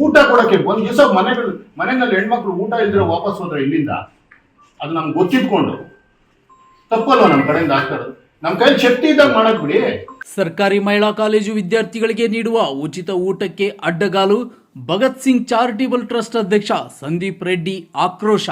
ಊಟ ಕೊಡಕ್ಕೆ ಒಂದು ದಿವಸ ಮನೆಗಳು, ಮನೆಯಲ್ಲಿ ಹೆಣ್ಮಕ್ಳು ಊಟ ಇಲ್ದಿರೋ ವಾಪಸ್ ಹೋದ್ರೆ ಇಲ್ಲಿಂದ? ಅದು ನಮ್ಗೆ ಗೊತ್ತಿದ್ಕೊಂಡು. ತಪ್ಪಲ್ವ ನಮ್ಮ ಕಡೆಯಿಂದ ಆಗ್ತಾರದು ನಮ್ಮ ಕೈಲಿ ಶಕ್ತಿ ಇದ್ದಾಗ ಮಾಡಕ್ ಬಿಡಿ. ಸರ್ಕಾರಿ ಮಹಿಳಾ ಕಾಲೇಜು ವಿದ್ಯಾರ್ಥಿಗಳಿಗೆ ನೀಡುವ ಉಚಿತ ಊಟಕ್ಕೆ ಅಡ್ಡಗಾಲು ಭಗತ್ ಸಿಂಗ್ ಚಾರಿಟೇಬಲ್ ಟ್ರಸ್ಟ್ ಅಧ್ಯಕ್ಷ ಸಂದೀಪ್ ರೆಡ್ಡಿ ಆಕ್ರೋಶ.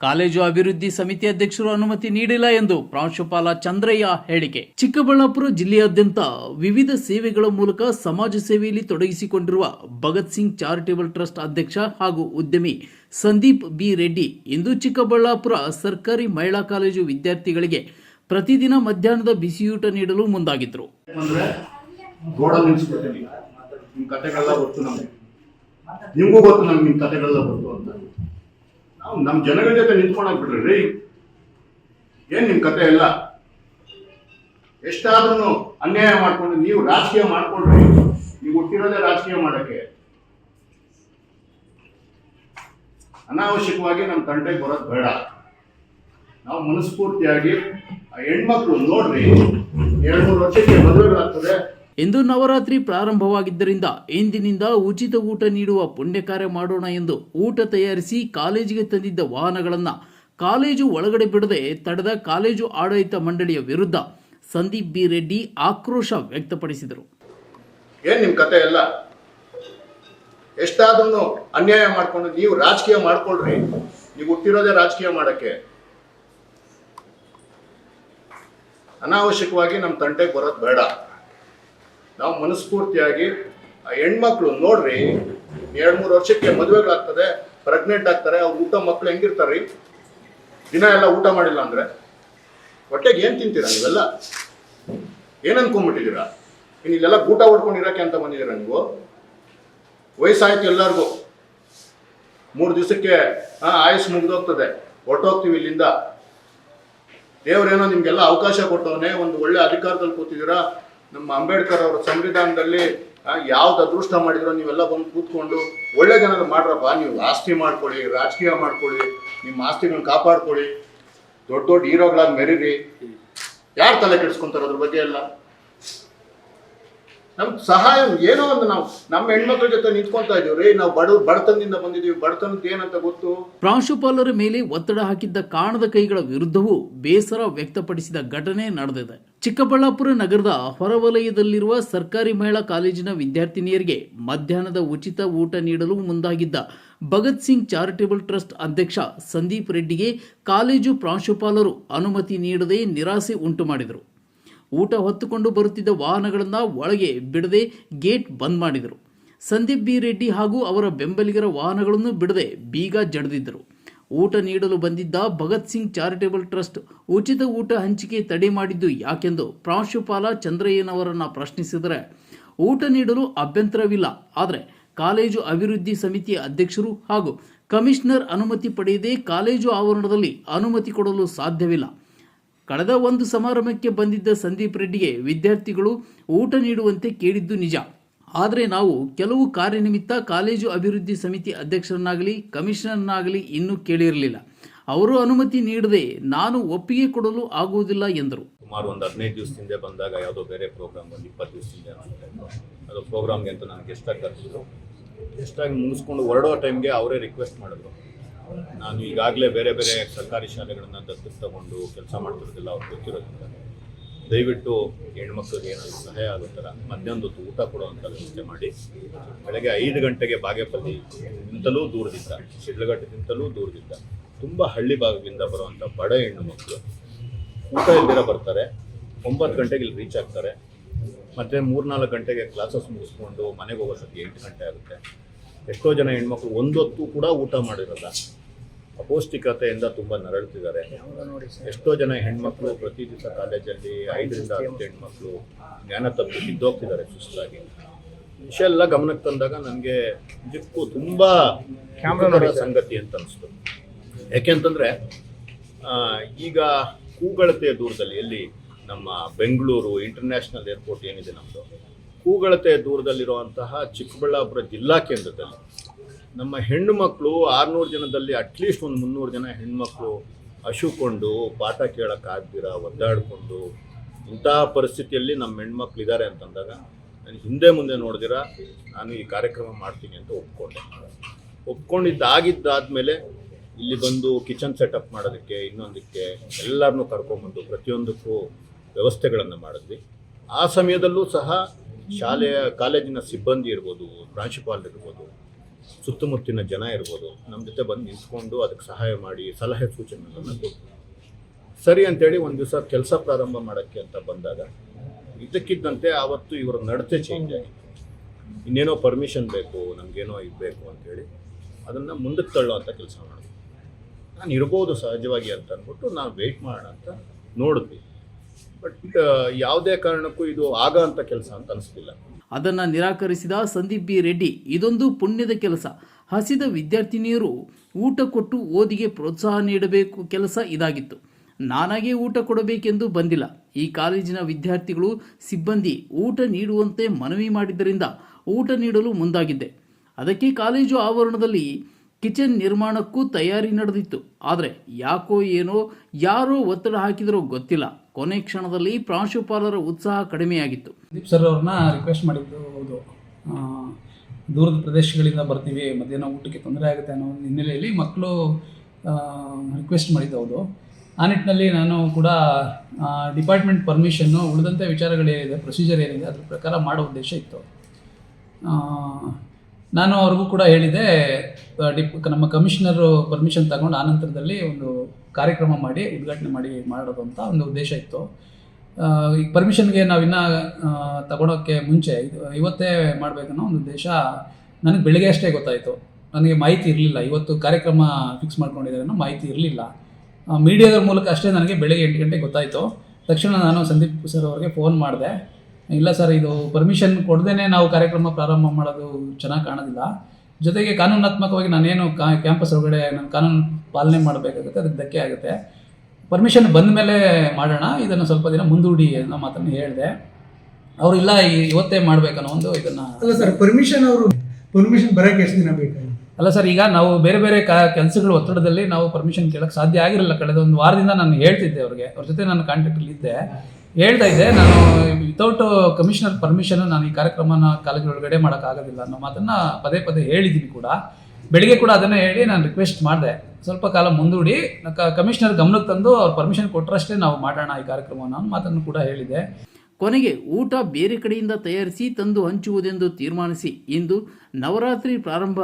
ಕಾಲೇಜು ಅಭಿವೃದ್ಧಿ ಸಮಿತಿ ಅಧ್ಯಕ್ಷರು ಅನುಮತಿ ನೀಡಿಲ್ಲ ಎಂದು ಪ್ರಾಂಶುಪಾಲ ಚಂದ್ರಯ್ಯ ಹೇಳಿಕೆ. ಚಿಕ್ಕಬಳ್ಳಾಪುರ ಜಿಲ್ಲೆಯಾದ್ಯಂತ ವಿವಿಧ ಸೇವೆಗಳ ಮೂಲಕ ಸಮಾಜ ಸೇವೆಯಲ್ಲಿ ತೊಡಗಿಸಿಕೊಂಡಿರುವ ಭಗತ್ ಸಿಂಗ್ ಚಾರಿಟೇಬಲ್ ಟ್ರಸ್ಟ್ ಅಧ್ಯಕ್ಷ ಹಾಗೂ ಉದ್ಯಮಿ ಸಂದೀಪ್ ಬಿ ರೆಡ್ಡಿ ಇಂದು ಚಿಕ್ಕಬಳ್ಳಾಪುರ ಸರ್ಕಾರಿ ಮಹಿಳಾ ಕಾಲೇಜು ವಿದ್ಯಾರ್ಥಿಗಳಿಗೆ ಪ್ರತಿದಿನ ಮಧ್ಯಾಹ್ನದ ಬಿಸಿಯೂಟ ನೀಡಲು ಮುಂದಾಗಿದ್ರು. ನಮ್ಗೆ ಗೊತ್ತು ನಮ್ಗೆ ನಿಮ್ ಕತೆಗಳೆಲ್ಲ ಗೊತ್ತು ಅಂತ. ನಾವು ನಮ್ಮ ಜನಗಳ ಜೊತೆ ನಿಂತ್ಕೊಂಡಾಗ್ ಬಿಡ್ರಿ ರೀ, ಏನ್ ನಿಮ್ ಕತೆ ಎಲ್ಲ? ಎಷ್ಟಾದ್ರೂ ಅನ್ಯಾಯ ಮಾಡ್ಕೊಂಡು ನೀವು ರಾಜಕೀಯ ಮಾಡ್ಕೊಳ್ರಿ, ನೀವು ಹುಟ್ಟಿರೋದೇ ರಾಜಕೀಯ ಮಾಡಕ್ಕೆ. ಅನಾವಶ್ಯಕವಾಗಿ ನಮ್ಮ ತಂಟೆಗೆ ಬರೋದು ಬೇಡ. ನಾವು ಮನಸ್ಫೂರ್ತಿಯಾಗಿ ಆ ಹೆಣ್ಮಕ್ಳು ನೋಡ್ರಿ ಎರಡು ಮೂರು ವರ್ಷಕ್ಕೆ ಮದುವೆಗಳಾಗ್ತದೆ ಇಂದು ನವರಾತ್ರಿ ಪ್ರಾರಂಭವಾಗಿದ್ದರಿಂದ ಇಂದಿನಿಂದ ಉಚಿತ ಊಟ ನೀಡುವ ಪುಣ್ಯ ಕಾರ್ಯ ಮಾಡೋಣ ಎಂದು ಊಟ ತಯಾರಿಸಿ ಕಾಲೇಜಿಗೆ ತಂದಿದ್ದ ವಾಹನಗಳನ್ನು ಕಾಲೇಜು ಒಳಗಡೆ ಬಿಡದೆ ತಡೆದ ಕಾಲೇಜು ಆಡಳಿತ ಮಂಡಳಿಯ ವಿರುದ್ಧ ಸಂದೀಪ್ ಬಿ ರೆಡ್ಡಿ ಆಕ್ರೋಶ ವ್ಯಕ್ತಪಡಿಸಿದರು. ಏನ್ ನಿಮ್ಮ ಕತೆ ಎಲ್ಲ? ಎಷ್ಟಾದ್ರೂ ಅನ್ಯಾಯ ಮಾಡ್ಕೊಂಡು ನೀವು ರಾಜಕೀಯ ಮಾಡ್ಕೊಳ್ರಿ. ನೀವು ಹುಟ್ಟಿರೋದೇ ರಾಜಕೀಯ ಮಾಡಕ್ಕೆ. ಅನಾವಶ್ಯಕವಾಗಿ ನಮ್ಮ ತಂಟೆಗೆ ಬರೋದು ಬೇಡ. ನಾವು ಮನಸ್ಫೂರ್ತಿಯಾಗಿ ಹೆಣ್ಮಕ್ಳು ನೋಡ್ರಿ, ಎರಡ್ ಮೂರು ವರ್ಷಕ್ಕೆ ಮದುವೆಗಳಾಗ್ತದೆ ಪ್ರೆಗ್ನೆಂಟ್ ಆಗ್ತಾರೆ, ಅವ್ರು ಊಟ ಮಕ್ಳು ಹೆಂಗಿರ್ತಾರೆ ದಿನ ಎಲ್ಲ ಊಟ ಮಾಡಿಲ್ಲ ಅಂದ್ರೆ? ಹೊಟ್ಟೆಗೆ ಏನ್ ತಿಂತೀರಾ ನೀವೆಲ್ಲ? ಏನ್ ಅನ್ಕೊಂಡ್ಬಿಟ್ಟಿದ್ದೀರಾ? ಇಲ್ಲೆಲ್ಲ ಊಟ ಹೊಡ್ಕೊಂಡಿರಕ್ಕೆ ಅಂತ ಬಂದಿದ್ದೀರಾ ನೀವು? ವಯಸ್ಸಾಯ್ತು ಎಲ್ಲರಿಗೂ. ಮೂರು ದಿವಸಕ್ಕೆ ಆಯುಸ್ ಮುಗಿದೋಗ್ತದೆ. ಹೊಟ್ಟೋಗ್ತೀವಿ ಇಲ್ಲಿಂದ. ದೇವರೇನೋ ನಿಮ್ಗೆಲ್ಲ ಅವಕಾಶ ಕೊಟ್ಟವನೇ, ಒಂದು ಒಳ್ಳೆ ಅಧಿಕಾರದಲ್ಲಿ ಕೂತಿದ್ದೀರಾ? ನಮ್ಮ ಅಂಬೇಡ್ಕರ್ ಅವರ ಸಂವಿಧಾನದಲ್ಲಿ ಯಾವ್ದು ಅದೃಷ್ಟ ಮಾಡಿದ್ರು ನೀವೆಲ್ಲ ಬಂದು ಕೂತ್ಕೊಂಡು ಒಳ್ಳೆ ಜನರು ಮಾಡ್ರಪ್ಪ. ನೀವು ಆಸ್ತಿ ಮಾಡ್ಕೊಳ್ಳಿ, ರಾಜಕೀಯ ಮಾಡ್ಕೊಳ್ಳಿ, ನಿಮ್ಮ ಆಸ್ತಿಗಳನ್ನ ಕಾಪಾಡ್ಕೊಳ್ಳಿ. ದೊಡ್ಡ ದೊಡ್ಡ ಹೀರೋಗಳಾಗಿ ಮೆರೀರಿ. ಯಾರು ತಲೆ ಕೆಡಿಸ್ಕೊಂತಾರೆ ಅದ್ರ ಬಗ್ಗೆ ಎಲ್ಲ? ನಮ್ ಸಹಾಯ, ಏನೋ ಒಂದು ನಾವು, ನಮ್ಮ ಹೆಣ್ಮಕ್ಳ ಜೊತೆ ನಿಂತ್ಕೊಂತ ಇದೀವ್ರಿ ನಾವು ಬಡ, ಬಡತನದಿಂದ ಬಂದಿದೀವಿ ಬಡತನದ ಏನಂತ ಗೊತ್ತು? ಪ್ರಾಂಶುಪಾಲರ ಮೇಲೆ ಒತ್ತಡ ಹಾಕಿದ್ದ ಕಾಣದ ಕೈಗಳ ವಿರುದ್ಧವೂ ಬೇಸರ ವ್ಯಕ್ತಪಡಿಸಿದ ಘಟನೆ ನಡೆದಿದೆ. ಚಿಕ್ಕಬಳ್ಳಾಪುರ ನಗರದ ಹೊರವಲಯದಲ್ಲಿರುವ ಸರ್ಕಾರಿ ಮಹಿಳಾ ಕಾಲೇಜಿನ ವಿದ್ಯಾರ್ಥಿನಿಯರಿಗೆ ಮಧ್ಯಾಹ್ನದ ಉಚಿತ ಊಟ ನೀಡಲು ಮುಂದಾಗಿದ್ದ ಭಗತ್ ಸಿಂಗ್ ಚಾರಿಟೇಬಲ್ ಟ್ರಸ್ಟ್ ಅಧ್ಯಕ್ಷ ಸಂದೀಪ್ ರೆಡ್ಡಿಗೆ ಕಾಲೇಜು ಪ್ರಾಂಶುಪಾಲರು ಅನುಮತಿ ನೀಡದೆ ನಿರಾಸೆ ಉಂಟು ಮಾಡಿದರು. ಊಟ ಹೊತ್ತುಕೊಂಡು ಬರುತ್ತಿದ್ದ ವಾಹನಗಳನ್ನು ಒಳಗೆ ಬಿಡದೆ ಗೇಟ್ ಬಂದ್ ಮಾಡಿದರು. ಸಂದೀಪ್ ಬಿ ರೆಡ್ಡಿ ಹಾಗೂ ಅವರ ಬೆಂಬಲಿಗರ ವಾಹನಗಳನ್ನು ಬಿಡದೆ ಬೀಗ ಜಡಿದಿದ್ದರು. ಊಟ ನೀಡಲು ಬಂದಿದ್ದ ಭಗತ್ ಸಿಂಗ್ ಚಾರಿಟೇಬಲ್ ಟ್ರಸ್ಟ್ ಉಚಿತ ಊಟ ಹಂಚಿಕೆ ತಡೆ ಮಾಡಿದ್ದು ಯಾಕೆಂದು ಪ್ರಾಂಶುಪಾಲ ಚಂದ್ರಯ್ಯನವರನ್ನು ಪ್ರಶ್ನಿಸಿದರೆ, ಊಟ ನೀಡಲು ಅಭ್ಯಂತರವಿಲ್ಲ. ಆದರೆ ಕಾಲೇಜು ಅಭಿವೃದ್ಧಿ ಸಮಿತಿಯ ಅಧ್ಯಕ್ಷರು ಹಾಗೂ ಕಮಿಷನರ್ ಅನುಮತಿ ಪಡೆಯದೇ ಕಾಲೇಜು ಆವರಣದಲ್ಲಿ ಅನುಮತಿ ಕೊಡಲು ಸಾಧ್ಯವಿಲ್ಲ. ಕಳೆದ ಒಂದು ಸಮಾರಂಭಕ್ಕೆ ಬಂದಿದ್ದ ಸಂದೀಪ್ ರೆಡ್ಡಿಗೆ ವಿದ್ಯಾರ್ಥಿಗಳು ಊಟ ನೀಡುವಂತೆ ಕೇಳಿದ್ದು ನಿಜ. ಆದರೆ ನಾವು ಕೆಲವು ಕಾರ್ಯನಿಮಿತ್ತ ಕಾಲೇಜು ಅಭಿವೃದ್ಧಿ ಸಮಿತಿ ಅಧ್ಯಕ್ಷರನ್ನಾಗಲಿ ಕಮಿಷನರ್ನಾಗಲಿ ಇನ್ನೂ ಕೇಳಿರಲಿಲ್ಲ. ಅವರು ಅನುಮತಿ ನೀಡದೆ ನಾನು ಒಪ್ಪಿಗೆ ಕೊಡಲು ಆಗುವುದಿಲ್ಲ ಎಂದರು. ಸುಮಾರು ಒಂದು ಹದಿನೈದು ದಿವಸ ಹಿಂದೆ ಬಂದಾಗ ಯಾವುದೋ ಬೇರೆ ಪ್ರೋಗ್ರಾಮ್ ಒಂದು ಇಪ್ಪತ್ತು ದಿವಸ ಹಿಂದೆ ಅಂತ ಇತ್ತು. ಅದು ಪ್ರೋಗ್ರಾಮ್ಗೆ ಅಂತ ನನಗೆ ಎಷ್ಟಾಗಿ ಕರೆಸಿದ್ರು ಎಷ್ಟಾಗಿ ಮುಗಿಸ್ಕೊಂಡು ಹೊರಡೋ ಟೈಮ್ಗೆ ಅವರೇ ರಿಕ್ವೆಸ್ಟ್ ಮಾಡಿದ್ರು. ನಾನು ಈಗಾಗಲೇ ಬೇರೆ ಬೇರೆ ಸರ್ಕಾರಿ ಶಾಲೆಗಳನ್ನು ದತ್ತು ತಗೊಂಡು ಕೆಲಸ ಮಾಡ್ತಿರೋದಿಲ್ಲ ಅವ್ರು ಗೊತ್ತಿರೋದ್ರಿಂದ. ದಯವಿಟ್ಟು ಹೆಣ್ಮಕ್ಳಿಗೆ ಏನಾದರೂ ಸಹಾಯ ಆಗೋ ಥರ ಮಧ್ಯಾಹ್ನದ ಹೊತ್ತು ಊಟ ಕೊಡುವಂಥ ವ್ಯವಸ್ಥೆ ಮಾಡಿ. ಬೆಳಗ್ಗೆ ಐದು ಗಂಟೆಗೆ ಬಾಗೇಪಲ್ಲಿ ನಿಂತಲೂ ದೂರದಿಂದ, ಶಿಡ್ಲಘಟ್ಟದಿಂದಲೂ ದೂರದಿಂದ, ತುಂಬ ಹಳ್ಳಿ ಭಾಗದಿಂದ ಬರುವಂಥ ಬಡ ಹೆಣ್ಣು ಮಕ್ಕಳು ಊಟ ಇಲ್ದಿರ ಬರ್ತಾರೆ. ಒಂಬತ್ತು ಗಂಟೆಗೆ ಇಲ್ಲಿ ರೀಚ್ ಆಗ್ತಾರೆ. ಮತ್ತು ಮೂರ್ನಾಲ್ಕು ಗಂಟೆಗೆ ಕ್ಲಾಸಸ್ ಮುಗಿಸ್ಕೊಂಡು ಮನೆಗೆ ಹೋಗೋ ಸತಿ ಎಂಟು ಗಂಟೆ ಆಗುತ್ತೆ. ಎಷ್ಟೋ ಜನ ಹೆಣ್ಮಕ್ಳು ಒಂದೊತ್ತು ಕೂಡ ಊಟ ಮಾಡಿರಲ್ಲ. ಅಪೌಷ್ಟಿಕತೆಯಿಂದ ತುಂಬ ನರಳುತ್ತಿದ್ದಾರೆ ಎಷ್ಟೋ ಜನ ಹೆಣ್ಮಕ್ಳು ಪ್ರತಿ ದಿವಸ ಕಾಲೇಜಲ್ಲಿ ಐದರಿಂದ ಹತ್ತು ಹೆಣ್ಮಕ್ಳು ಜ್ಞಾನ ತಪ್ಪಿ ಬಿದ್ದೋಗ್ತಿದ್ದಾರೆ ಸುಸ್ತಾಗಿ. ವಿಷಯ ಎಲ್ಲ ಗಮನಕ್ಕೆ ತಂದಾಗ ನನಗೆ ನಿಜಕ್ಕೂ ತುಂಬ ಕ್ಯಾಮ್ರಾ ಸಂಗತಿ ಅಂತ ಅನಿಸ್ತು. ಯಾಕೆಂತಂದ್ರೆ ಈಗ ಕೂಗಳತೆಯ ದೂರದಲ್ಲಿ ಎಲ್ಲಿ ನಮ್ಮ ಬೆಂಗಳೂರು ಇಂಟರ್ನ್ಯಾಷನಲ್ ಏರ್ಪೋರ್ಟ್ ಏನಿದೆ ನಮ್ಮದು ಕೂಗಳತೆಯ ದೂರದಲ್ಲಿರುವಂತಹ ಚಿಕ್ಕಬಳ್ಳಾಪುರ ಜಿಲ್ಲಾ ಕೇಂದ್ರದಲ್ಲಿ ನಮ್ಮ ಹೆಣ್ಣು ಮಕ್ಕಳು ಆರುನೂರು ಜನದಲ್ಲಿ ಅಟ್ಲೀಸ್ಟ್ ಒಂದು ಮುನ್ನೂರು ಜನ ಹೆಣ್ಮಕ್ಳು ಹಶುಕೊಂಡು ಪಾಠ ಕೇಳೋಕ್ಕಾಗ್ದಿರ ಒದ್ದಾಡಿಕೊಂಡು ಇಂತಹ ಪರಿಸ್ಥಿತಿಯಲ್ಲಿ ನಮ್ಮ ಹೆಣ್ಮಕ್ಳು ಇದ್ದಾರೆ ಅಂತಂದಾಗ ನಾನು ಹಿಂದೆ ಮುಂದೆ ನೋಡಿದಿರ, ನಾನು ಈ ಕಾರ್ಯಕ್ರಮ ಮಾಡ್ತೀನಿ ಅಂತ ಒಪ್ಕೊಂಡೆ. ಒಪ್ಕೊಂಡಿದ್ದಾಗಿದ್ದಾದ್ಮೇಲೆ ಇಲ್ಲಿ ಬಂದು ಕಿಚನ್ ಸೆಟಪ್ ಮಾಡೋದಕ್ಕೆ, ಇನ್ನೊಂದಕ್ಕೆ ಎಲ್ಲರನ್ನೂ ಕರ್ಕೊಂಬಂದು ಪ್ರತಿಯೊಂದಕ್ಕೂ ವ್ಯವಸ್ಥೆಗಳನ್ನು ಮಾಡಿದ್ವಿ. ಆ ಸಮಯದಲ್ಲೂ ಸಹ ಶಾಲೆಯ, ಕಾಲೇಜಿನ ಸಿಬ್ಬಂದಿ ಇರ್ಬೋದು ಪ್ರಾಂಶುಪಾಲರು ಇರ್ಬೋದು ಸುತ್ತಮುತ್ತಿನ ಜನ ಇರ್ಬೋದು ನಮ್ಮ ಜೊತೆ ಬಂದು ನಿಂತ್ಕೊಂಡು ಅದಕ್ಕೆ ಸಹಾಯ ಮಾಡಿ, ಸಲಹೆ ಸೂಚನೆಗಳನ್ನು ಕೊಟ್ಟು ಸರಿ ಅಂತೇಳಿ ಒಂದು ದಿವಸ ಕೆಲಸ ಪ್ರಾರಂಭ ಮಾಡೋಕ್ಕೆ ಅಂತ ಬಂದಾಗ ಇದ್ದಕ್ಕಿದ್ದಂತೆ ಆವತ್ತು ಇವರ ನಡತೆ ಚೇಂಜ್ ಆಗಿತ್ತು ಇನ್ನೇನೋ ಪರ್ಮಿಷನ್ ಬೇಕು, ನಮಗೇನೋ ಇದು ಬೇಕು ಅಂತೇಳಿ ಅದನ್ನು ಮುಂದಕ್ಕೆ ತಳ್ಳೋ ಅಂತ ಕೆಲಸ ಮಾಡಿದ್ವಿ ನಾನು ಇರ್ಬೋದು ಸಹಜವಾಗಿ ಅಂತ ಅಂದ್ಬಿಟ್ಟು ನಾವು ವೆಯ್ಟ್ ಮಾಡೋಣ ಅಂತ ನೋಡಿದ್ವಿ. ಬಟ್ ಯಾವುದೇ ಕಾರಣಕ್ಕೂ ಇದು ಆಗ ಅಂತ ಕೆಲಸ ಅಂತ ಅನಿಸ್ತಿಲ್ಲ ಅದನ್ನು ನಿರಾಕರಿಸಿದ ಸಂದೀಪ್ ಬಿ ರೆಡ್ಡಿ. ಇದೊಂದು ಪುಣ್ಯದ ಕೆಲಸ. ಹಸಿದ ವಿದ್ಯಾರ್ಥಿನಿಯರು ಊಟ ಕೊಟ್ಟು ಓದಿಗೆ ಪ್ರೋತ್ಸಾಹ ನೀಡಬೇಕು ಕೆಲಸ ಇದಾಗಿತ್ತು. ನಾನಾಗೇ ಊಟ ಕೊಡಬೇಕೆಂದು ಬಂದಿಲ್ಲ. ಈ ಕಾಲೇಜಿನ ವಿದ್ಯಾರ್ಥಿಗಳು ಸಿಬ್ಬಂದಿ ಊಟ ನೀಡುವಂತೆ ಮನವಿ ಮಾಡಿದ್ದರಿಂದ ಊಟ ನೀಡಲು ಮುಂದಾಗಿದ್ದೆ. ಅದಕ್ಕೆ ಕಾಲೇಜು ಆವರಣದಲ್ಲಿ ಕಿಚನ್ ನಿರ್ಮಾಣಕ್ಕೂ ತಯಾರಿ ನಡೆದಿತ್ತು. ಆದರೆ ಯಾಕೋ ಏನೋ, ಯಾರೋ ಒತ್ತಡ ಹಾಕಿದರೋ ಗೊತ್ತಿಲ್ಲ. ಕೊನೆ ಕ್ಷಣದಲ್ಲಿ ಪ್ರಾಂಶುಪಾಲರ ಉತ್ಸಾಹ ಕಡಿಮೆಯಾಗಿತ್ತು. ದೀಪ್ ಸರ್ ಅವ್ರನ್ನ ರಿಕ್ವೆಸ್ಟ್ ಮಾಡಿದ್ದು ಹೌದು. ದೂರದ ಪ್ರದೇಶಗಳಿಂದ ಬರ್ತೀವಿ, ಮಧ್ಯಾಹ್ನ ಊಟಕ್ಕೆ ತೊಂದರೆ ಆಗುತ್ತೆ ಅನ್ನೋ ಒಂದು ಹಿನ್ನೆಲೆಯಲ್ಲಿ ಮಕ್ಕಳು ರಿಕ್ವೆಸ್ಟ್ ಮಾಡಿದ್ದು ಆ ನಿಟ್ಟಿನಲ್ಲಿ ನಾನು ಕೂಡ ಡಿಪಾರ್ಟ್ಮೆಂಟ್ ಪರ್ಮಿಷನ್ನು ಉಳಿದಂಥ ವಿಚಾರಗಳೇನಿದೆ ಪ್ರೊಸೀಜರ್ ಏನಿದೆ, ಅದ್ರ ಪ್ರಕಾರ ಮಾಡೋ ಉದ್ದೇಶ ಇತ್ತು. ನಾನು ಅವ್ರಿಗೂ ಕೂಡ ಹೇಳಿದೆ ಡಿಪ್ ನಮ್ಮ ಕಮಿಷನರು ಪರ್ಮಿಷನ್ ತಗೊಂಡು ಆನಂತರದಲ್ಲಿ ಒಂದು ಕಾರ್ಯಕ್ರಮ ಮಾಡಿ, ಉದ್ಘಾಟನೆ ಮಾಡಿ ಮಾಡೋದು ಅಂತ ಒಂದು ಉದ್ದೇಶ ಇತ್ತು. ಈ ಪರ್ಮಿಷನ್ಗೆ ನಾವು ಇನ್ನೂ ತಗೊಳೋಕ್ಕೆ ಮುಂಚೆ, ಇದು, ಇವತ್ತೇ ಮಾಡಬೇಕನ್ನೋ ಒಂದು ಉದ್ದೇಶ ನನಗೆ ಬೆಳಿಗ್ಗೆ ಅಷ್ಟೇ ಗೊತ್ತಾಯಿತು. ನನಗೆ ಮಾಹಿತಿ ಇರಲಿಲ್ಲ. ಇವತ್ತು ಕಾರ್ಯಕ್ರಮ ಫಿಕ್ಸ್ ಮಾಡ್ಕೊಂಡಿದ್ದಾರೆ ಅನ್ನೋ ಮಾಹಿತಿ ಇರಲಿಲ್ಲ. ಮೀಡಿಯಾದ ಮೂಲಕ ಅಷ್ಟೇ ನನಗೆ ಬೆಳಗ್ಗೆ ಎಂಟು ಗಂಟೆಗೆ ಗೊತ್ತಾಯಿತು. ತಕ್ಷಣ ನಾನು ಸಂದೀಪ್ ಸರ್ ಅವರಿಗೆ ಫೋನ್ ಮಾಡಿದೆ. ಇಲ್ಲ ಸರ್ ಇದು ಪರ್ಮಿಷನ್ ಕೊಡದೇ ನಾವು ಕಾರ್ಯಕ್ರಮ ಪ್ರಾರಂಭ ಮಾಡೋದು ಚೆನ್ನಾಗಿ ಕಾಣೋದಿಲ್ಲ. ಜೊತೆಗೆ ಕಾನೂನಾತ್ಮಕವಾಗಿ ನಾನೇನು ಕಾ ಕ್ಯಾಂಪಸ್ ಒಳಗಡೆ ನಾನು ಕಾನೂನು ಪಾಲನೆ ಮಾಡಬೇಕಾಗುತ್ತೆ ಅದಕ್ಕೆ ಧಕ್ಕೆ ಆಗುತ್ತೆ. ಪರ್ಮಿಷನ್ ಬಂದ ಮೇಲೆ ಮಾಡೋಣ ಇದನ್ನು ಸ್ವಲ್ಪ ದಿನ ಮುಂದೂಡಿ ಅನ್ನೋ ಮಾತನ್ನು ಹೇಳಿದೆ. ಅವರು ಇಲ್ಲ ಇವತ್ತೇ ಮಾಡಬೇಕನ್ನೋ ಒಂದು ಇದನ್ನು ಅಲ್ಲ ಸರ್ ಪರ್ಮಿಷನ್ ಅವರು ಪರ್ಮಿಷನ್ ಬರೋಕ್ಕೆ ಎಷ್ಟು ದಿನ ಬೇಕು? ಅಲ್ಲ ಸರ್ ಈಗ ನಾವು ಬೇರೆ ಬೇರೆ ಕ ಕೆಲಸಗಳ ಒತ್ತಡದಲ್ಲಿ ನಾವು ಪರ್ಮಿಷನ್ ಕೇಳಕ್ಕೆ ಸಾಧ್ಯ ಆಗಿರಲಿಲ್ಲ ಕಳೆದ ಒಂದು ವಾರದಿಂದ ನಾನು ಹೇಳ್ತಿದ್ದೆ ಅವ್ರಿಗೆ. ಅವ್ರ ಜೊತೆ ನಾನು ಕಾಂಟ್ಯಾಕ್ಟಲ್ಲಿ ಇದ್ದೆ. ಹೇಳ್ತಾ ಇದ್ದೆ, ನಾನು ವಿತೌಟ್ ಕಮಿಷನರ್ ಪರ್ಮಿಷನ್ ನಾನು ಈ ಕಾರ್ಯಕ್ರಮನ ಕಾಲೇಜ್ ಒಳಗಡೆ ಮಾಡೋಕ್ಕಾಗೋದಿಲ್ಲ ಅನ್ನೋ ಮಾತನ್ನು ಪದೇ ಪದೇ ಹೇಳಿದ್ದೀನಿ ಕೂಡ. ಬೆಳಿಗ್ಗೆ ಕೂಡ ಅದನ್ನೇ ಹೇಳಿ ನಾನು ರಿಕ್ವೆಸ್ಟ್ ಮಾಡಿದೆ. ಸ್ವಲ್ಪ ಕಾಲ ಮುಂದೂಡಿ ಕಮಿಷನರ್ ಗಮನಕ್ಕೆ ತಂದು ಅವ್ರು ಪರ್ಮಿಷನ್ ಕೊಟ್ಟರಷ್ಟೇ ನಾವು ಮಾಡೋಣ ಈ ಕಾರ್ಯಕ್ರಮವನ್ನು ಅನ್ನೋ ಮಾತನ್ನು ಕೂಡ ಹೇಳಿದೆ ಕೊನೆಗೆ ಊಟ ಬೇರೆ ಕಡೆಯಿಂದ ತಯಾರಿಸಿ ತಂದು ಹಂಚುವುದೆಂದು ತೀರ್ಮಾನಿಸಿ. ಇಂದು ನವರಾತ್ರಿ ಪ್ರಾರಂಭ.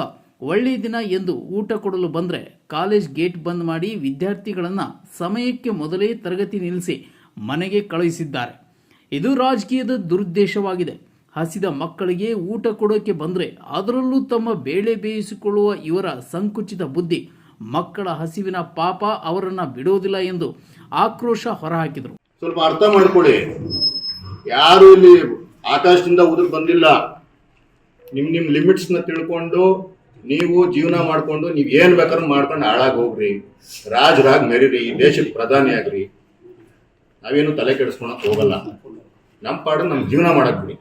ಒಳ್ಳೆಯ ದಿನ ಎಂದು ಊಟ ಕೊಡಲು ಬಂದರೆ ಕಾಲೇಜ್ ಗೇಟ್ ಬಂದ್ ಮಾಡಿ ವಿದ್ಯಾರ್ಥಿಗಳನ್ನು ಸಮಯಕ್ಕೆ ಮೊದಲೇ ತರಗತಿ ನಿಲ್ಲಿಸಿ. ಮನೆಗೆ ಕಳುಹಿಸಿದ್ದಾರೆ. ಇದು ರಾಜಕೀಯದ ದುರುದ್ದೇಶವಾಗಿದೆ. ಹಸಿದ ಮಕ್ಕಳಿಗೆ ಊಟ ಕೊಡೋಕೆ ಬಂದರೆ ಅದರಲ್ಲೂ ತಮ್ಮ ಬೇಳೆ ಬೇಯಿಸಿಕೊಳ್ಳುವ ಇವರ ಸಂಕುಚಿತ ಬುದ್ಧಿ. ಮಕ್ಕಳ ಹಸಿವಿನ ಪಾಪ ಅವರನ್ನು ಬಿಡೋದಿಲ್ಲ ಎಂದು ಆಕ್ರೋಶ ಹೊರಹಾಕಿದರು. ಸ್ವಲ್ಪ ಅರ್ಥ ಮಾಡಿಕೊಳ್ಳಿ. ಯಾರು ಇಲ್ಲಿ ಆಕಾಶದಿಂದ ಉದುರು ಬಂದಿಲ್ಲ. ನಿಮ್ಮ ನಿಮ್ ಲಿಮಿಟ್ಸ್ನ ತಿಳ್ಕೊಂಡು ನೀವು ಜೀವನ ಮಾಡ್ಕೊಂಡು ನೀವ್ ಏನ್ ಬೇಕಾದ್ರೂ ಮಾಡ್ಕೊಂಡು ಹಾಳಾಗಿ ಹೋಗ್ರಿ. ರಾಜರಾಗ್ ಮೆರೀರಿ, ಈ ದೇಶಕ್ಕೆ ಪ್ರಧಾನಿ ಆಗ್ರಿ. ನಾವೇನು ತಲೆ ಕೆಡಿಸ್ಕೊಳಕ್ ಹೋಗಲ್ಲ. ನಮ್ಮ ಪಾಡು ನಮ್ ಜೀವನ ಮಾಡಕ್ ಬಿಡಿ.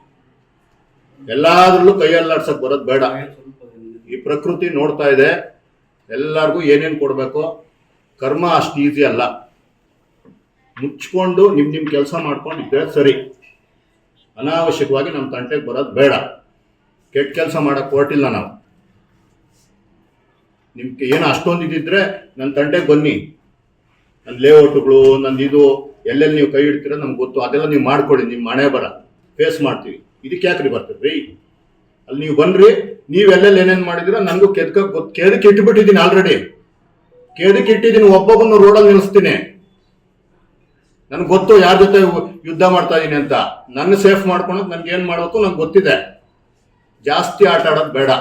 ಎಲ್ಲಾದ್ರಲ್ಲೂ ಕೈಯಲ್ಲಾಡ್ಸಕ್ ಬರೋದ್ ಬೇಡ. ಈ ಪ್ರಕೃತಿ ನೋಡ್ತಾ ಇದೆ. ಎಲ್ಲಾರ್ಗೂ ಏನೇನ್ ಕೊಡ್ಬೇಕು, ಕರ್ಮ ಅಷ್ಟು ಈಸಿ ಅಲ್ಲ. ಮುಚ್ಕೊಂಡು ನಿಮ್ ನಿಮ್ ಕೆಲಸ ಮಾಡ್ಕೊಂಡು ಇದ್ರೆ ಸರಿ. ಅನಾವಶ್ಯಕವಾಗಿ ನಮ್ಮ ತಂಟೆಗೆ ಬರೋದು ಬೇಡ. ಕೆಟ್ಟ ಕೆಲಸ ಮಾಡಕ್ ಹೊರಟಿಲ್ಲ ನಾವು. ನಿಮ್ಗೆ ಏನು ಅಷ್ಟೊಂದು ಇದ್ದಿದ್ರೆ ನನ್ನ ತಂಟೆಗೆ ಬನ್ನಿ. ನನ್ನ ಲೇಔಟ್ಗಳು ನಂದು ಇದು ಎಲ್ಲೆಲ್ಲಿ ನೀವು ಕೈ ಇಡ್ತೀರೋ ನಮ್ಗೆ ಗೊತ್ತು. ಅದೆಲ್ಲ ನೀವು ಮಾಡ್ಕೊಳ್ಳಿ. ನಿಮ್ಮ ಮನೆ ಬರ. ಫೇಸ್ ಮಾಡ್ತೀವಿ. ಇದಕ್ಕೆ ಯಾಕ್ರಿ ಬರ್ತೀರಿ? ಅಲ್ಲಿ ನೀವು ಬನ್ರಿ ನೀವು ಎಲ್ಲೆಲ್ಲಿ ಏನೇನು ಮಾಡಿದಿರೋ ನನಗೂ ಕೆದಕ ಗೊತ್ತು ಕೇದಕ್ಕೆ ಇಟ್ಬಿಟ್ಟಿದ್ದೀನಿ ಆಲ್ರೆಡಿ ಕೇದಕ್ಕೆ ಇಟ್ಟಿದ್ದೀನಿ ಒಬ್ಬೊಬ್ಬನ ರೋಡಲ್ಲಿ ನಿಲ್ಲಿಸ್ತೀನಿ. ನನಗೆ ಗೊತ್ತು ಯಾರ ಜೊತೆ ಯುದ್ಧ ಮಾಡ್ತಾ ಇದೀನಿ ಅಂತ. ನನ್ನ ಸೇಫ್ ಮಾಡ್ಕೊಳಕ್ ನನ್ಗೆ ಏನು ಮಾಡಬೇಕು ನಂಗೆ ಗೊತ್ತಿದೆ. ಜಾಸ್ತಿ ಆಟ ಆಡೋದು ಬೇಡ.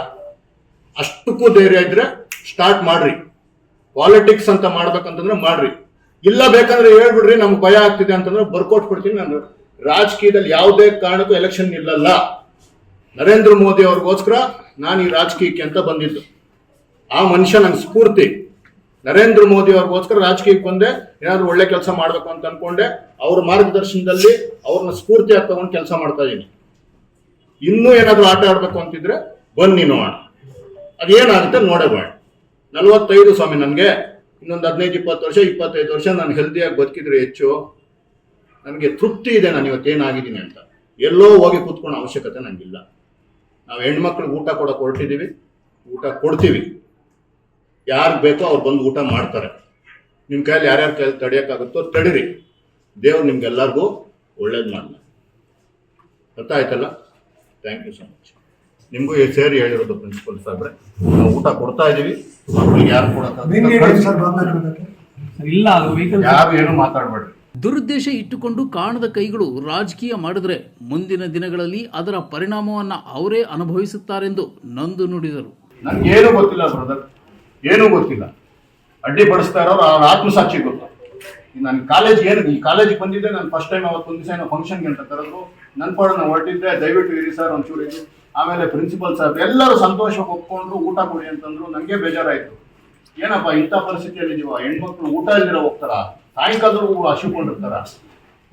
ಅಷ್ಟಕ್ಕೂ ಧೈರ್ಯ ಇದ್ರೆ ಸ್ಟಾರ್ಟ್ ಮಾಡ್ರಿ. ಪಾಲಿಟಿಕ್ಸ್ ಅಂತ ಮಾಡ್ಬೇಕಂತಂದ್ರೆ ಮಾಡ್ರಿ. ಇಲ್ಲ ಬೇಕಂದ್ರೆ ಹೇಳ್ಬಿಡ್ರಿ, ನಮ್ಗೆ ಭಯ ಆಗ್ತಿದೆ ಅಂತಂದ್ರೆ ಬರ್ಕೊಟ್ಬಿಡ್ತೀನಿ ನಾನು. ರಾಜಕೀಯದಲ್ಲಿ ಯಾವುದೇ ಕಾರಣಕ್ಕೂ ಎಲೆಕ್ಷನ್ ಇಲ್ಲಲ್ಲ ನರೇಂದ್ರ ಮೋದಿ ಅವ್ರಿಗೋಸ್ಕರ ನಾನು ಈ ರಾಜಕೀಯಕ್ಕೆ ಅಂತ ಬಂದಿದ್ದು. ಆ ಮನುಷ್ಯ ನಂಗೆ ಸ್ಫೂರ್ತಿ. ನರೇಂದ್ರ ಮೋದಿ ಅವ್ರಿಗೋಸ್ಕರ ರಾಜಕೀಯಕ್ಕೆ ಬಂದೆ, ಏನಾದ್ರು ಒಳ್ಳೆ ಕೆಲಸ ಮಾಡಬೇಕು ಅಂತ ಅನ್ಕೊಂಡೆ, ಅವ್ರ ಮಾರ್ಗದರ್ಶನದಲ್ಲಿ ಅವ್ರನ್ನ ಸ್ಫೂರ್ತಿಯಾಗಿ ತಗೊಂಡು ಕೆಲಸ ಮಾಡ್ತಾ ಇದ್ದೀನಿ ಇನ್ನೂ ಏನಾದ್ರು ಆಟ ಆಡ್ಬೇಕು ಅಂತಿದ್ರೆ ಬನ್ನಿ ನೋಡೋಣ. ಅದೇನಾಗುತ್ತೆ ನೋಡಬೇಡ ನಲ್ವತ್ತೈದು ಸ್ವಾಮಿ ನನಗೆ ಇನ್ನೊಂದು ಹದಿನೈದು, ಇಪ್ಪತ್ತು ವರ್ಷ, ಇಪ್ಪತ್ತೈದು ವರ್ಷ ನಾನು ಹೆಲ್ದಿಯಾಗಿ ಬದುಕಿದ್ರೆ ಹೆಚ್ಚು ನನಗೆ ತೃಪ್ತಿ ಇದೆ, ನಾನು ಇವತ್ತು ಏನಾಗಿದ್ದೀನಿ ಅಂತ. ಎಲ್ಲೋ ಹೋಗಿ ಕೂತ್ಕೊಳ್ಳೋ ಅವಶ್ಯಕತೆ ನನಗಿಲ್ಲ ನಾವು ಹೆಣ್ಮಕ್ಳಿಗೆ ಊಟ ಕೊಡೋಕೆ ಹೊರಟಿದ್ದೀವಿ ಊಟ ಕೊಡ್ತೀವಿ. ಯಾರು ಬೇಕೋ ಅವ್ರು ಬಂದು ಊಟ ಮಾಡ್ತಾರೆ. ನಿಮ್ಮ ಕೈಯಲ್ಲಿ ಯಾರ್ಯಾರ ಕೈಯಲ್ಲಿ ತಡೆಯೋಕ್ಕಾಗುತ್ತೋ ತಡೀರಿ. ದೇವ್ರು ನಿಮ್ಗೆಲ್ಲರಿಗೂ ಒಳ್ಳೇದು ಮಾಡಲಿ. ಗೊತ್ತಾಯ್ತಲ್ಲ ಥ್ಯಾಂಕ್ ಯು ಸೊ ಮಚ್ ನಿಮಗೂ ಸೇರಿ ಹೇಳಿರೋದು ಪ್ರಿನ್ಸಿಪಲ್ ಸಾಹೇಬ್ರೆ. ನಾವು ಊಟ ಕೊಡ್ತಾ ಇದೀವಿ. ಮಕ್ಕಳಿಗೆ ಯಾರು ಇಲ್ಲ ಯಾರು ಏನು ಮಾತಾಡಬೇಡ್ರಿ ದುರುದ್ದೇಶ ಇಟ್ಟುಕೊಂಡು ಕಾಣದ ಕೈಗಳು ರಾಜಕೀಯ ಮಾಡಿದ್ರೆ ಮುಂದಿನ ದಿನಗಳಲ್ಲಿ ಅದರ ಪರಿಣಾಮವನ್ನು ಅವರೇ ಅನುಭವಿಸುತ್ತಾರೆಂದು ನಂದು ನುಡಿದರು. ನನಗೇನು ಏನೂ ಗೊತ್ತಿಲ್ಲ ಬ್ರದರ್ ಏನೂ ಗೊತ್ತಿಲ್ಲ. ಅಡ್ಡಿ ಪಡಿಸ್ತಾ ಇರೋರು ಅವ್ರ ಆತ್ಮಸಾಕ್ಷಿ ಗೊತ್ತು. ನಾನು ಕಾಲೇಜ್ ಏನು ಈ ಕಾಲೇಜಿಗೆ ಬಂದಿದ್ದೆ ನಾನು ಫಸ್ಟ್ ಟೈಮ್ ಅವತ್ತು ಒಂದು ದಿವಸ ಏನೋ ಫಂಕ್ಷನ್ಗೆ ಅಂತ ಕರೆದ್ರು. ನನ್ನ ಪಾಡು ನಾನು ಹೊರಟಿದ್ದೆ. ದಯವಿಟ್ಟು ಇರಿ ಸರ್ ಒಂಚೂರು ಇದು ಆಮೇಲೆ ಪ್ರಿನ್ಸಿಪಲ್ ಸರ್ ಎಲ್ಲರೂ ಸಂತೋಷ ಒಪ್ಕೊಂಡ್ರು, ಊಟ ಕೊಡಿ ಅಂತಂದ್ರು ನನಗೆ ಬೇಜಾರಾಯಿತು. ಏನಪ್ಪ, ಇಂಥ ಪರಿಸ್ಥಿತಿಯಲ್ಲಿ ನೀವು ಹೆಣ್ಮಕ್ಳು ಊಟ ಇಲ್ದಿರ ಹೋಗ್ತಾರ? ಸಾಯಂಕಾಲದವರೆಗೂ ಹಸಿಕೊಂಡಿರ್ತಾರ?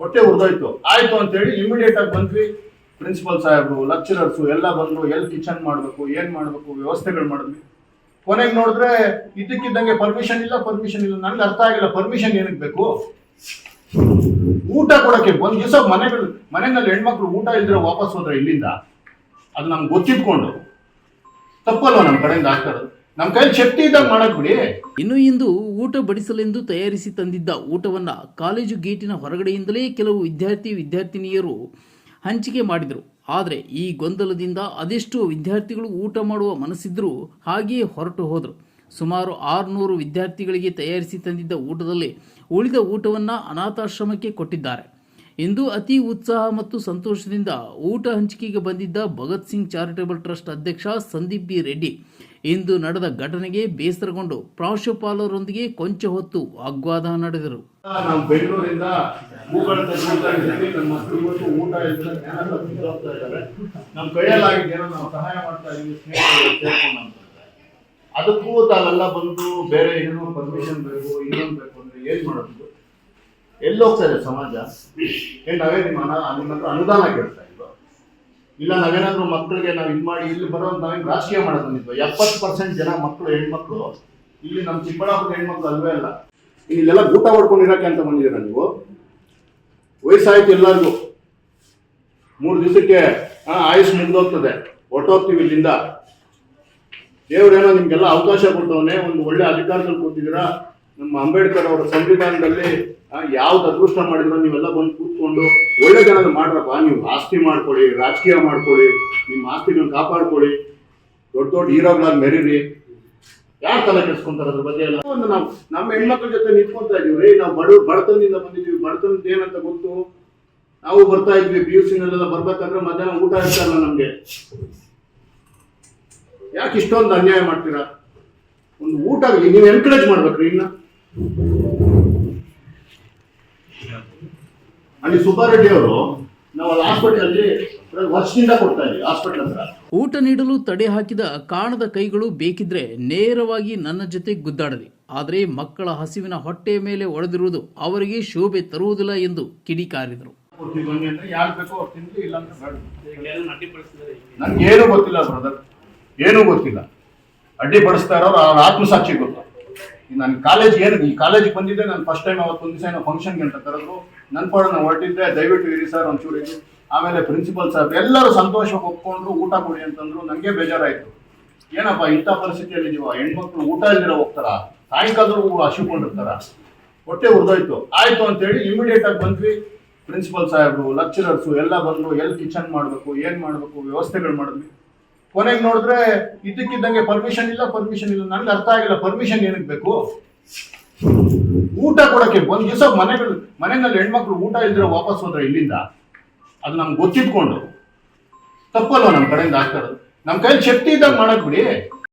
ಹೊಟ್ಟೆ ಉರ್ದೋಯ್ತು. ಆಯ್ತು ಅಂತೇಳಿ ಇಮಿಡಿಯೇಟ್ ಆಗಿ ಬಂದ್ವಿ. ಪ್ರಿನ್ಸಿಪಲ್ ಸಾಹೇಬ್ರು ಲೆಕ್ಚರರ್ಸು ಎಲ್ಲ ಬಂದ್ರು, ಎಲ್ಲಿ ಕಿಚನ್ ಮಾಡಬೇಕು, ಏನು ಮಾಡಬೇಕು, ವ್ಯವಸ್ಥೆಗಳು ಮಾಡಿದ್ವಿ. ಕೊನೆಗೆ ನೋಡಿದ್ರೆ ಇದಕ್ಕಿದ್ದಂಗೆ ಪರ್ಮಿಷನ್ ಇಲ್ಲ ಪರ್ಮಿಷನ್ ಇಲ್ಲ. ನನಗೆ ಅರ್ಥ ಆಗಿಲ್ಲ ಪರ್ಮಿಷನ್ ಏನಕ್ಕೆ ಬೇಕು? ಊಟ ಕೊಡಕ್ಕೆ ಒಂದು ದಿವಸ ಮನೆಗಳು ಮನೆಯಲ್ಲಿ ಹೆಣ್ಮಕ್ಳು ಊಟ ಇಲ್ದಿರ ವಾಪಸ್ ಹೋದ್ರೆ ಇಲ್ಲಿಂದ? ಅದು ನಮ್ಗೆ ಗೊತ್ತಿದ್ಕೊಂಡು ತಪ್ಪಲ್ವ ನಮ್ಮ ಕಡೆಯಿಂದ ನಮ್ಮ ಕೈಯಲ್ಲಿ ಶಕ್ತಿ ಇದ್ದಾಗ ಮಾಡಕ್ ಬಿಡಿ. ಇನ್ನು ಇಂದು ಊಟ ಬಡಿಸಲೆಂದು ತಯಾರಿಸಿ ತಂದಿದ್ದ ಊಟವನ್ನ ಕಾಲೇಜು ಗೇಟಿನ ಹೊರಗಡೆಯಿಂದಲೇ ಕೆಲವು ವಿದ್ಯಾರ್ಥಿ ವಿದ್ಯಾರ್ಥಿನಿಯರು ಹಂಚಿಕೆ ಮಾಡಿದರು. ಆದರೆ ಈ ಗೊಂದಲದಿಂದ ಅದೆಷ್ಟು ವಿದ್ಯಾರ್ಥಿಗಳು ಊಟ ಮಾಡುವ ಮನಸ್ಸಿದ್ರೂ ಹಾಗೆಯೇ ಹೊರಟು ಹೋದರು. ಸುಮಾರು ಆರುನೂರು ವಿದ್ಯಾರ್ಥಿಗಳಿಗೆ ತಯಾರಿಸಿ ತಂದಿದ್ದ ಊಟದಲ್ಲಿ ಉಳಿದ ಊಟವನ್ನು ಅನಾಥಾಶ್ರಮಕ್ಕೆ ಕೊಟ್ಟಿದ್ದಾರೆ. ಇಂದು ಅತಿ ಉತ್ಸಾಹ ಮತ್ತು ಸಂತೋಷದಿಂದ ಊಟ ಹಂಚಿಕೆಗೆ ಬಂದಿದ್ದ ಭಗತ್ ಸಿಂಗ್ ಚಾರಿಟೇಬಲ್ ಟ್ರಸ್ಟ್ ಅಧ್ಯಕ್ಷ ಸಂದೀಪ್ ಬಿ ರೆಡ್ಡಿ. ಇಂದು ನಡೆದ ಘಟನೆಗೆ ಬೇಸರಗೊಂಡು ಪ್ರಾಂಶುಪಾಲರೊಂದಿಗೆ ಕೊಂಚ ಹೊತ್ತು ವಾಗ್ವಾದ ನಡೆದರು. ಅದಕ್ಕೂ ತಾವೆಲ್ಲ ಬಂದು ಬೇರೆ ಏನೋ ಪರ್ಮಿಷನ್ ಬೇಕು, ಇನ್ನೊಂದು ಬೇಕು ಅಂದ್ರೆ ಏನ್ ಮಾಡೋದು? ಎಲ್ಲಿ ಹೋಗ್ತಾ ಇದೆ ಸಮಾಜ? ಏನು ನಾವೇ ನಿಮ್ಮ ನಿಮ್ಮ ಹತ್ರ ಅನುದಾನ ಕೇಳ್ತಾ ಇಲ್ವಾ ಇಲ್ಲ ನಾವೇನಾದ್ರೂ ಮಕ್ಕಳಿಗೆ ನಾವು ಇದು ಮಾಡಿ ಇಲ್ಲಿ ಬರೋ ನಾವೇನು ರಾಜಕೀಯ ಮಾಡೋದು ಬಂದಿದ್ವು ಎಪ್ಪತ್ತು ಪರ್ಸೆಂಟ್ ಜನ ಮಕ್ಕಳು ಹೆಣ್ಮಕ್ಳು ಇಲ್ಲಿ ನಮ್ಮ ಚಿಕ್ಕಬಳ್ಳಾಪುರ ಹೆಣ್ಮಕ್ಳು ಅಲ್ವೇ ಅಲ್ಲ. ಇಲ್ಲೆಲ್ಲ ಊಟ ಹೊಡ್ಕೊಂಡಿರೋಕೆ ಅಂತ ಬಂದಿದ್ದೀರ ನೀವು? ವಯಸ್ಸಾಯ್ತು ಎಲ್ಲರಿಗೂ. ಮೂರು ದಿವಸಕ್ಕೆ ಹಾ ಆಯುಷ್ ಮುಗ್ದೋಗ್ತದೆ. ಹೊಟ್ಟೋಗ್ತೀವಿ ಇಲ್ಲಿಂದ. ದೇವ್ರೇನೋ ನಿಮ್ಗೆಲ್ಲ ಅವಕಾಶ ಕೊಟ್ಟವನೇ ಒಂದು ಒಳ್ಳೆ ಅಧಿಕಾರದಲ್ಲಿ ಕೂತಿದ್ದೀರಾ ನಮ್ಮ ಅಂಬೇಡ್ಕರ್ ಅವರ ಸಂವಿಧಾನದಲ್ಲಿ ಯಾವ್ದು ಅದೃಷ್ಟ ಮಾಡಿದ್ರು ನೀವೆಲ್ಲ ಬಂದು ಕೂತ್ಕೊಂಡು ಒಳ್ಳೆ ಜನದ ಮಾಡ್ರಪ್ಪ, ನೀವು ಆಸ್ತಿ ಮಾಡ್ಕೊಳ್ಳಿ, ರಾಜಕೀಯ ಮಾಡ್ಕೊಳ್ಳಿ, ನಿಮ್ಮ ಆಸ್ತಿಗಳನ್ನ ಕಾಪಾಡ್ಕೊಳ್ಳಿ, ದೊಡ್ಡ ದೊಡ್ಡ ಹೀರೋಗಳಾಗಿ ಮೆರೀರಿ. ಯಾರು ತಲೆ ಕೆಡ್ಸ್ಕೊಂತಾರೆ ಅದ್ರ ಬಗ್ಗೆ ಎಲ್ಲ? ಒಂದು ನಾವು, ನಮ್ಮ ಹೆಣ್ಮಕ್ಳ ಜೊತೆ ನಿಂತ್ಕೊಂತ ಇದೀವಿ ನಾವು ಬಡ, ಬಡತನದಿಂದ ಬಂದಿದ್ದೀವಿ. ಬಡತನದ ಏನಂತ ಗೊತ್ತು? ನಾವು ಬರ್ತಾ ಇದ್ವಿ, ಪಿ ಯು ಸಿನಲ್ಲೆಲ್ಲ ಬರ್ಬೇಕಂದ್ರೆ ಮಧ್ಯಾಹ್ನ ಊಟ ಇರ್ತಾರಲ್ಲ ನಮ್ಗೆ. ಯಾಕೆ ಇಷ್ಟೊಂದು ಅನ್ಯಾಯ ಮಾಡ್ತೀರಾ? ಒಂದು ಊಟ, ನೀವು ಎನ್ಕರೇಜ್ ಮಾಡ್ಬೇಕ್ರಿ ಇನ್ನ. ಅಲ್ಲಿ ಸುಬ್ಬಾರೆಡ್ಡಿ ಅವರು ನಾವು ಅಲ್ಲಿ ಹಾಸ್ಪಿಟಲ್ ಅಲ್ಲಿ ವರ್ಷದಿಂದ ಕೊಡ್ತಾ ಇದ್ದೀವಿ ಹಾಸ್ಪಿಟಲ್ ಹತ್ರ. ಊಟ ನೀಡಲು ತಡೆ ಹಾಕಿದ ಕಾಣದ ಕೈಗಳು ಬೇಕಿದ್ರೆ ನೇರವಾಗಿ ನನ್ನ ಜೊತೆ ಗುದ್ದಾಡಲಿ. ಆದರೆ ಮಕ್ಕಳ ಹಸಿವಿನ ಹೊಟ್ಟೆಯ ಮೇಲೆ ಒಡೆದಿರುವುದು ಅವರಿಗೆ ಶೋಭೆ ತರುವುದಿಲ್ಲ ಎಂದು ಕಿಡಿಕಾರಿದರು ನನಗೇನು ಗೊತ್ತಿಲ್ಲ ಬ್ರದರ್ ಏನೂ ಗೊತ್ತಿಲ್ಲ. ಅಡ್ಡಿಪಡಿಸ್ತಾ ಇರೋರು ಅವ್ರ ಆತ್ಮಸಾಕ್ಷಿ ಗೊತ್ತು. ನಾನು ಕಾಲೇಜ್ ಏನು ಈ ಕಾಲೇಜಿಗೆ ಬಂದಿದ್ದೆ, ನಾನು ಫಸ್ಟ್ ಟೈಮ್ ಅವತ್ತು ಒಂದು ದಿವಸ ಏನೋ ಫಂಕ್ಷನ್ಗೆ ಅಂತ ಕರೆದ್ರು. ನನ್ನ ಪಾಡು ನಾನು ಹೊರಟಿದ್ದೆ, ದಯವಿಟ್ಟು ಇರಿ ಸರ್ ಒಂಚೂರು ಇದು ಆಮೇಲೆ ಪ್ರಿನ್ಸಿಪಲ್ ಸರ್ ಎಲ್ಲರೂ ಸಂತೋಷವಾಗಿ ಒಪ್ಕೊಂಡ್ರು, ಊಟ ಕೊಡಿ ಅಂತಂದ್ರು ನನಗೆ ಬೇಜಾರಾಯಿತು. ಏನಪ್ಪ, ಇಂಥ ಪರಿಸ್ಥಿತಿಯಲ್ಲಿ ನೀವು ಹೆಣ್ಮಕ್ಳು ಊಟ ಇಲ್ದಿರ ಹೋಗ್ತಾರ? ಸಾಯಂಕಾಲದವರೆಗೂ ಹಸಿಕೊಂಡಿರ್ತಾರ? ಹೊಟ್ಟೆ ಉರಿದೋಯ್ತು. ಆಯ್ತು ಅಂತೇಳಿ ಇಮಿಡಿಯೇಟ್ ಆಗಿ ಬಂದ್ವಿ. ಪ್ರಿನ್ಸಿಪಲ್ ಸಾಹೇಬ್ರು ಲೆಕ್ಚರರ್ಸು ಎಲ್ಲ ಬಂದ್ರು, ಎಲ್ಲಿ ಕಿಚನ್ ಮಾಡಬೇಕು, ಏನು ಮಾಡಬೇಕು, ವ್ಯವಸ್ಥೆಗಳು ಮಾಡಿದ್ವಿ. ಕೊನೆಗೆ ನೋಡಿದ್ರೆ ಇದಕ್ಕಿದ್ದಂಗೆ ಪರ್ಮಿಷನ್ ಇಲ್ಲ ಪರ್ಮಿಷನ್ ಇಲ್ಲ. ನನಗೆ ಅರ್ಥ ಆಗಿಲ್ಲ ಪರ್ಮಿಷನ್ ಏನಕ್ಕೆ ಬೇಕು? ಊಟ ಕೊಡಕ್ಕೆ ಒಂದು ದಿವಸ ಮನೆಗಳು, ಮನೆಯಲ್ಲಿ ಹೆಣ್ಮಕ್ಳು ಊಟ ಇಲ್ದಿರ ವಾಪಸ್ ಹೋದ್ರೆ ಇಲ್ಲಿಂದ? ಅದು ನಮ್ಗೆ ಗೊತ್ತಿದ್ಕೊಂಡು ತಪ್ಪಲ್ವ ನಮ್ಮ ಕಡೆಯಿಂದ ಆಗ್ತಾ ಇರೋದು? ನಮ್ಮ ಕೈಲಿ ಶಕ್ತಿ ಇದ್ದಾಗ ಮಾಡಕ್ ಬಿಡಿ.